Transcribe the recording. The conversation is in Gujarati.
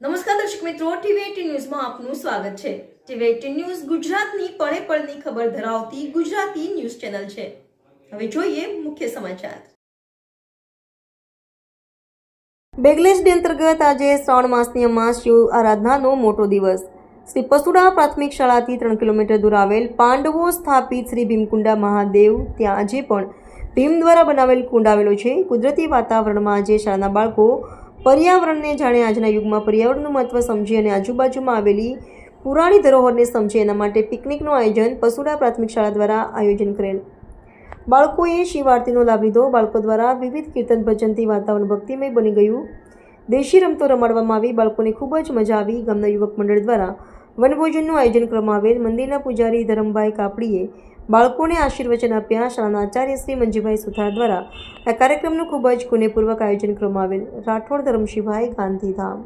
નમસ્કાર દર્શક મિત્રો ટીવી ન્યૂઝમાં આપનું સ્વાગત છે. ટીવી ન્યૂઝ ગુજરાતની પળે પળની ખબર ધરાવતી ગુજરાતી ન્યૂઝ ચેનલ છે. હવે જોઈએ મુખ્ય સમાચાર. બેગલેશ ડે અંતર્ગત આજે શ્રાવણ માસની અમાસ શિવ આરાધનાનો મોટો દિવસ. શ્રી પસુડા પ્રાથમિક શાળાથી ત્રણ કિલોમીટર દૂર આવેલ પાંડવો સ્થાપિત શ્રી ભીમકુંડા મહાદેવ, ત્યાં આજે પણ ભીમ દ્વારા બનાવેલ કુંડ આવેલો છે. કુદરતી વાતાવરણમાં આજે શાળાના બાળકો પર્યાવરણને જાણે આજના યુગમાં પર્યાવરણનું મહત્ત્વ સમજી અને આજુબાજુમાં આવેલી પુરાણી ધરોહરને સમજે એના માટે પિકનિકનું આયોજન પસુડા પ્રાથમિક શાળા દ્વારા આયોજન કરેલ. બાળકોએ શિવ આરતીનો લાભ લીધો. બાળકો દ્વારા વિવિધ કીર્તન, ભજનથી વાતાવરણ ભક્તિમય બની ગયું. દેશી રમતો રમાડવામાં આવી. બાળકોને ખૂબ જ મજા આવી. ગામના યુવક મંડળ દ્વારા વનભોજનનું આયોજન કરવામાં આવેલ. મંદિરના પૂજારી ધરમભાઈ કાપડીએ બાળકોને આશીર્વચન આપ્યા શાળાના આચાર્ય શ્રી મંજીભાઈ સુથાર દ્વારા આ કાર્યક્રમનું ખૂબ જ ગુનેપૂર્વક આયોજન કરવામાં આવેલ. રાઠોડ ધરમશીભાઈ ગાંધીધામ.